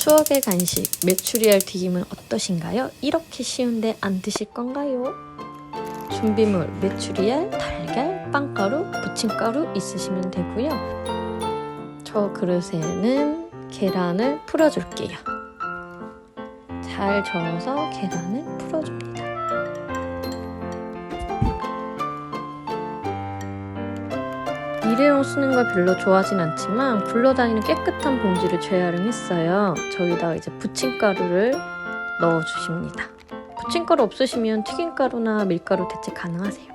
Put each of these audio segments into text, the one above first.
추억의 간식 메추리알 튀김은 어떠신가요? 이렇게 쉬운데 안 드실 건가요? 준비물 메추리알, 달걀, 빵가루, 부침가루 있으시면 되고요. 저 그릇에는 계란을 풀어줄게요. 잘 저어서 계란을 풀어줍니다. 일회용 쓰는 걸 별로 좋아하진 않지만 굴러다니는 깨끗한 봉지를 재활용했어요. 저기다가 이제 부침가루를 넣어주십니다. 부침가루 없으시면 튀김가루나 밀가루 대체 가능하세요.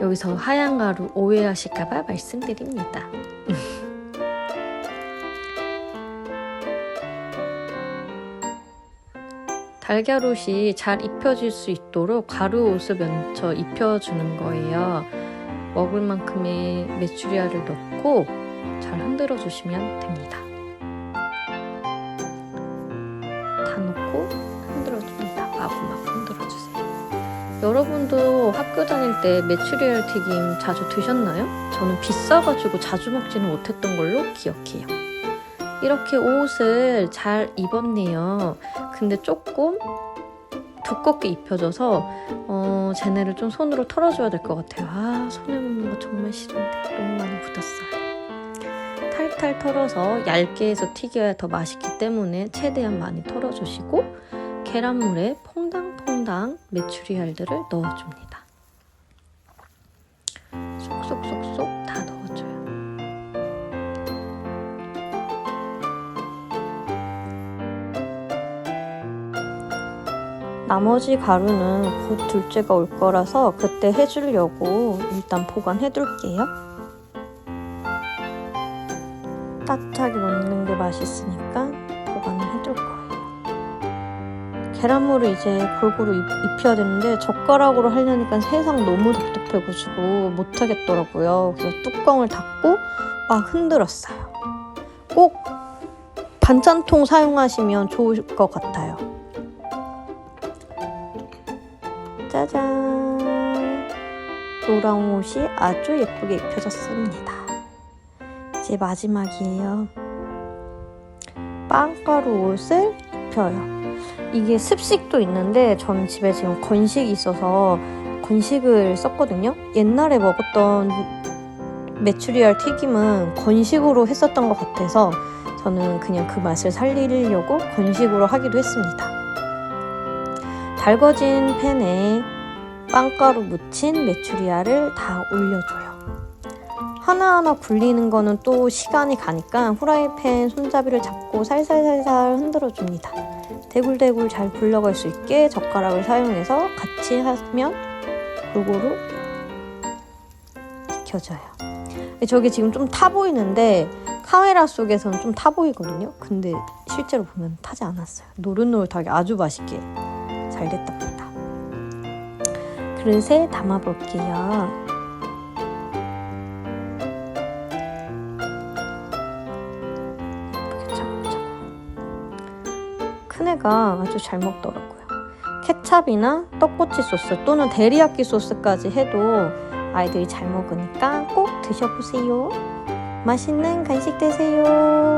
여기서 하얀 가루 오해하실까봐 말씀드립니다. 달걀 옷이 잘 입혀질 수 있도록 가루 옷을 먼저 입혀주는 거예요. 먹을 만큼의 메추리알을 넣고 잘 흔들어 주시면 됩니다. 다 넣고 흔들어 줍니다. 마구마구 흔들어 주세요. 여러분도 학교 다닐 때 메추리알 튀김 자주 드셨나요? 저는 비싸가지고 자주 먹지는 못했던 걸로 기억해요. 이렇게 옷을 잘 입었네요. 근데 조금 두껍게 입혀져서 어, 쟤네를 좀 손으로 털어줘야 될 것 같아요. 아 손에 묻는 거 정말 싫은데 너무 많이 묻었어요. 탈탈 털어서 얇게 해서 튀겨야 더 맛있기 때문에 최대한 많이 털어주시고 계란물에 퐁당퐁당 메추리알들을 넣어줍니다. 나머지 가루는 곧 둘째가 올 거라서 그때 해주려고 일단 보관해 둘게요. 따뜻하게 먹는 게 맛있으니까 보관을 해둘 거예요. 계란물을 이제 골고루 입, 입혀야 되는데 젓가락으로 하려니까 세상 너무 답답해가지고 못하겠더라고요. 그래서 뚜껑을 닫고 막 흔들었어요. 꼭 반찬통 사용하시면 좋을 것 같아요. 노랑 옷이 아주 예쁘게 입혀졌습니다. 이제 마지막이에요. 빵가루 옷을 입혀요. 이게 습식도 있는데 저는 집에 지금 건식이 있어서 건식을 썼거든요. 옛날에 먹었던 메추리알 튀김은 건식으로 했었던 것 같아서 저는 그냥 그 맛을 살리려고 건식으로 하기도 했습니다. 달궈진 팬에 빵가루 묻힌 메추리알을 다 올려줘요. 하나하나 굴리는 거는 또 시간이 가니까 후라이팬 손잡이를 잡고 살살살살 흔들어 줍니다. 대굴대굴 잘 굴러갈 수 있게 젓가락을 사용해서 같이 하면 골고루 익혀져요. 저게 지금 좀 타 보이는데 카메라 속에서는 좀 타 보이거든요. 근데 실제로 보면 타지 않았어요. 노릇노릇하게 아주 맛있게 잘 됐답니다. 그릇에 담아 볼게요. 큰 애가 아주 잘 먹더라고요. 케찹이나 떡꼬치 소스 또는 데리야끼 소스까지 해도 아이들이 잘 먹으니까 꼭 드셔보세요. 맛있는 간식 되세요.